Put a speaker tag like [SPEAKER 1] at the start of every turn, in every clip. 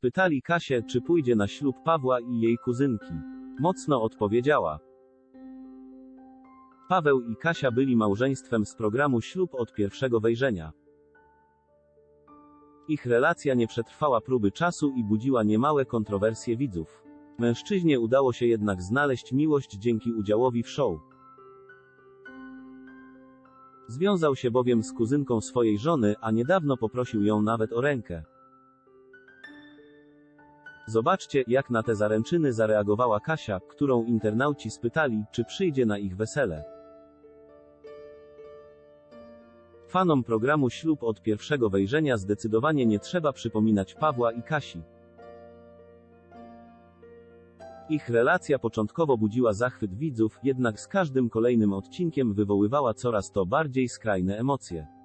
[SPEAKER 1] Spytali Kasię, czy pójdzie na ślub Pawła i jej kuzynki. Mocno odpowiedziała. Paweł i Kasia byli małżeństwem z programu Ślub od pierwszego wejrzenia. Ich relacja nie przetrwała próby czasu i budziła niemałe kontrowersje widzów. Mężczyźnie udało się jednak znaleźć miłość dzięki udziałowi w show. Związał się bowiem z kuzynką swojej żony, a niedawno poprosił ją nawet o rękę. Zobaczcie, jak na te zaręczyny zareagowała Kasia, którą internauci spytali, czy przyjdzie na ich wesele. Fanom programu Ślub od pierwszego wejrzenia zdecydowanie nie trzeba przypominać Pawła i Kasi. Ich relacja początkowo budziła zachwyt widzów, jednak z każdym kolejnym odcinkiem wywoływała coraz to bardziej skrajne emocje.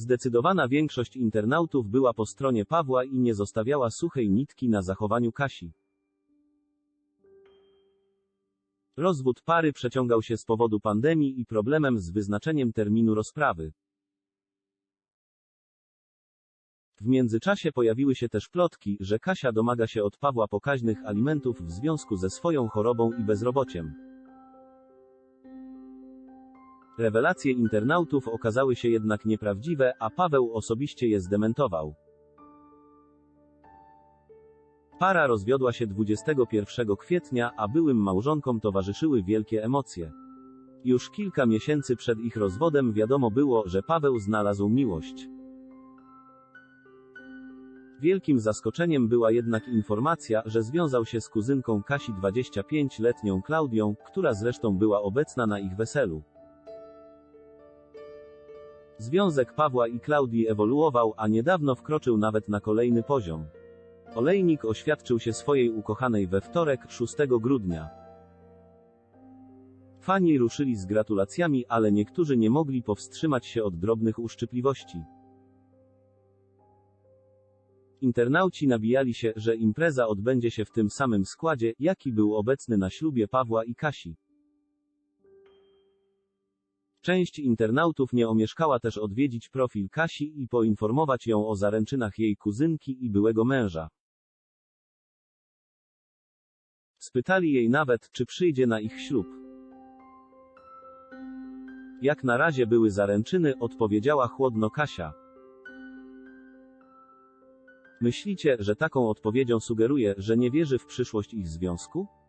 [SPEAKER 1] Zdecydowana większość internautów była po stronie Pawła i nie zostawiała suchej nitki na zachowaniu Kasi. Rozwód pary przeciągał się z powodu pandemii i problemem z wyznaczeniem terminu rozprawy. W międzyczasie pojawiły się też plotki, że Kasia domaga się od Pawła pokaźnych alimentów w związku ze swoją chorobą i bezrobociem. Rewelacje internautów okazały się jednak nieprawdziwe, a Paweł osobiście je zdementował. Para rozwiodła się 21 kwietnia, a byłym małżonkom towarzyszyły wielkie emocje. Już kilka miesięcy przed ich rozwodem wiadomo było, że Paweł znalazł miłość. Wielkim zaskoczeniem była jednak informacja, że związał się z kuzynką Kasi 25-letnią Klaudią, która zresztą była obecna na ich weselu. Związek Pawła i Klaudii ewoluował, a niedawno wkroczył nawet na kolejny poziom. Olejnik oświadczył się swojej ukochanej we wtorek, 6 grudnia. Fani ruszyli z gratulacjami, ale niektórzy nie mogli powstrzymać się od drobnych uszczypliwości. Internauci nabijali się, że impreza odbędzie się w tym samym składzie, jaki był obecny na ślubie Pawła i Kasi. Część internautów nie omieszkała też odwiedzić profil Kasi i poinformować ją o zaręczynach jej kuzynki i byłego męża. Spytali jej nawet, czy przyjdzie na ich ślub. Jak na razie były zaręczyny, odpowiedziała chłodno Kasia. Myślicie, że taką odpowiedzią sugeruje, że nie wierzy w przyszłość ich związku?